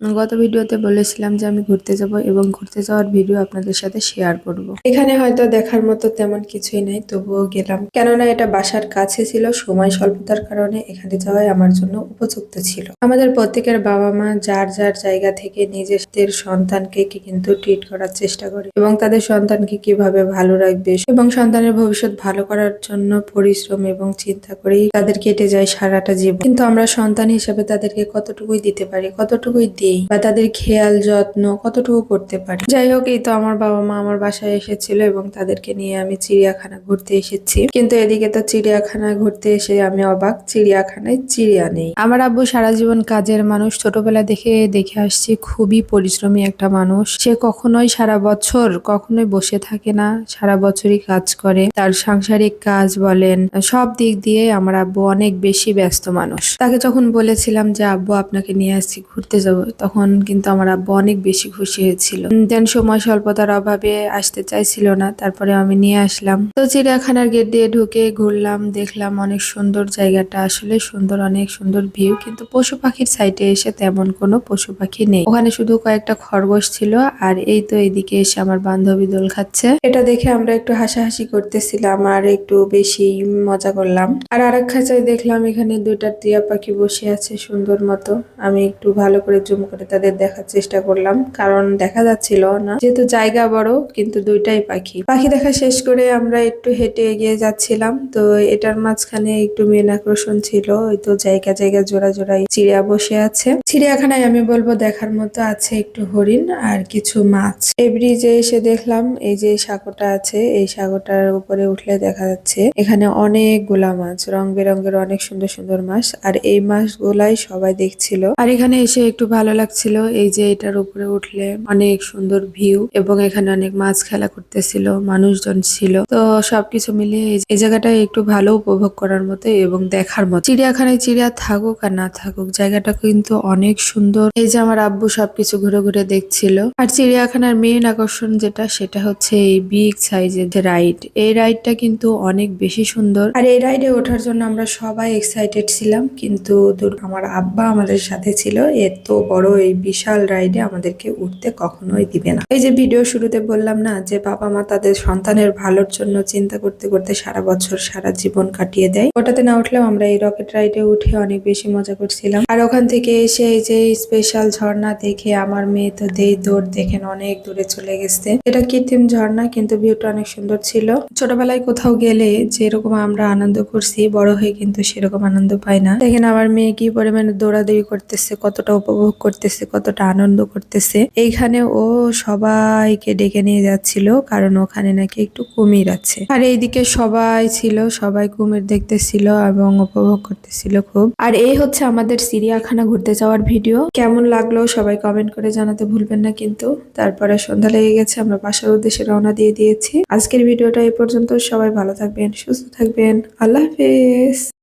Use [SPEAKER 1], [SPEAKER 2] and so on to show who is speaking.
[SPEAKER 1] গত ভিডিওতে বলেছিলাম যে আমি ঘুরতে যাব এবং ঘুরতে যাওয়ার ভিডিও আপনাদের সাথে শেয়ার করব। এখানে হয়তো দেখার মতো তেমন কিছুই নাই, তবুও গেলাম। কেননা এটা বাসার কাছে ছিল, সময় স্বল্পতার কারণে এখানে যাওয়াই আমার জন্য উপযুক্ত ছিল। আমাদের প্রত্যেকের বাবা মা যার যার জায়গা থেকে নিজেদের সন্তানকে কিন্তু ট্রিট করার চেষ্টা করে এবং তাদের সন্তানকে কীভাবে ভালো রাখবে এবং সন্তানের ভবিষ্যৎ ভালো করার জন্য পরিশ্রম এবং চিন্তা করেই তাদের কেটে যায় সারাটা জীবন। কিন্তু আমরা সন্তান হিসেবে তাদেরকে কতটুকুই দিতে পারি, কতটুকুই দিই বা তাদের খেয়াল, যত্ন কতটুকু করতে পারি। যাই হোক, এই তো আমার বাবা মা আমার বাসায় এসেছিল এবং তাদেরকে নিয়ে আমি চিড়িয়াখানা ঘুরতে এসেছি। কিন্তু এদিকে তো চিড়িয়াখানা ঘুরতে এসে আমি অবাক, চিড়িয়াখানায় চিড়িয়া নেই। আমার আব্বু সারা জীবন কাজের মানুষ, ছোটবেলা দেখে দেখে আসছি খুবই পরিশ্রমী একটা মানুষ। সে কখনোই সারা বছর কখনোই বসে থাকে না, সারা বছরই কাজ করে। তার সাংসারিক কাজ বলেন, সব দিক দিয়ে আমার আব্বু অনেক বেশি ব্যস্ত মানুষ। তাকে যখন বলেছিলাম যে, আব্বু, আপনাকে নিয়ে আসছি, ঘুরতে যাব। তখন কিন্তু আমার আব্বু অনেক বেশি খুশি হয়েছিল। দেন সময় স্বল্পতার অভাবে আসতে চাইছিল না তারপরে আমি নিয়ে আসলাম। তো চিড়িয়াখানার গেট দিয়ে ঢুকে ঘুরলাম, দেখলাম অনেক সুন্দর জায়গাটা। আসলে সুন্দর, অনেক সুন্দর ভিউ, কিন্তু পশু পাখির সাইডে এসে তেমন কোনো পশু পাখি নেই। ওখানে শুধু কয়েকটা খরগোশ ছিল, আর এই তো এইদিকে এসে আমার বান্ধবী দোল খাচ্ছে। এটা দেখে আমরা একটু হাসাহাসি করতেছিলাম আর একটু বেশি মজা করলাম। আর আরেক খাঁচায় দেখলাম এখানে দুইটা টিয়া পাখি বসে আছে সুন্দর মতো। আমি একটু ভালো করে জুম করে তাদের দেখার চেষ্টা করলাম, কারণ দেখা যাচ্ছিল না। যেহেতু জায়গা বড়, কিন্তু দুইটাই পাখি। পাখি দেখা শেষ করে আমরা একটু হেঁটে এগিয়ে যাচ্ছিলাম, তো এটার মাঝখানে একটু মেন আকর্ষণ ছিল তো জায়গা জায়গা জোড়া জোড়াই চিড়িয়া বসে আছে। চিড়িয়াখানায় আমি বলব দেখার মতো আছে একটু হরিণ আর কিছু মাছ। এই ব্রিজে এসে দেখলাম, এই যে সাগরটা আছে, এই সাগরটার উপরে উঠলে দেখা যাচ্ছে এখানে অনেকগুলা মাছ, রং বেরঙের অনেক সুন্দর সুন্দর মাছ, আর এই মাছ মাছগুলাই সবাই দেখছিল। আর এখানে এসে একটু ভালো লাগছিল। এই যে এটার উপরে উঠলে অনেক সুন্দর ভিউ এবং এখানে অনেক মাছ খেলা করতেছিল, মানুষজন ছিল। তো সবকিছু মিলিয়ে এই- জায়গাটা একটু ভালো উপভোগ করার মতো এবং দেখার মতো। চিড়িয়াখানায় চিড়িয়া থাকুক আর না থাকুক, জায়গাটা কিন্তু অনেক সুন্দর। এই যে আমার আব্বু সবকিছু ঘুরে ঘুরে দেখছিল। আর চিড়িয়াখানার মেইন আকর্ষণ যেটা, সেটা হচ্ছে এই বিগ সাইজের রাইড এই রাইডটা কিন্তু অনেক বেশি সুন্দর। আর এই রাইডে ওঠার জন্য আমরা সবাই এক্সাইটেড ছিলাম, কিন্তু আমার আব্বা আমাদের সাথে ছিল, এত বড় এই বিশাল রাইডে আমাদেরকে উঠতে কখনোই দিবে না। এই যে ভিডিও শুরুতে বললাম না যে বাবা মা তাদের সন্তানের ভালোর জন্য চিন্তা করতে করতে সারা বছর সারা জীবন কাটিয়ে দেয়। ওটাতে না উঠলেও আমরা এই রকেট রাইডে উঠে অনেক বেশি মজা করছিলাম। আর ওখান থেকে এসে এই যে স্পেশাল ঝর্ণা দেখে আমার মেয়ে তো দেই দৌড় দেখেন অনেক দূরে চলে গেছে। এটা কৃত্রিম ঝর্ণা কিন্তু ভিউটা অনেক সুন্দর ছিল। ছোটবেলায় কোথাও গেলে যেরকম আমরা আনন্দ করছি, বড় হয়ে কিন্তু সেরকম আনন্দ পাই না। দেখেন আমার মেয়ে কি পরিমাণে দৌড়াদৌড়ি করতেছে, কতটা উপভোগ করতেছে, কতটা আনন্দ করতেছে। এইখানে ও সবাইকে ডেকে নিয়ে যাচ্ছিল, কারণ ওখানে নাকি একটু কুমির আছে। আর এইদিকে সবাই ছিল, সবাই কুমির দেখতেছিল এবং উপভোগ করতেছিল খুব। আর এই হচ্ছে আমাদের চিড়িয়াখানা ঘুরতে যাওয়ার ভিডিও। কেমন লাগল সবাই কমেন্ট করে জানাতে ভুলবেন না কিন্তু। তারপরে সন্ধ্যা লেগে গেছে, আমরা বাসার উদ্দেশ্যে রওনা দিয়ে দিয়েছি। আজকের ভিডিওটা এই পর্যন্ত, সবাই ভালো থাকবেন, সুস্থ থাকবেন, আল্লাহ হাফেজ।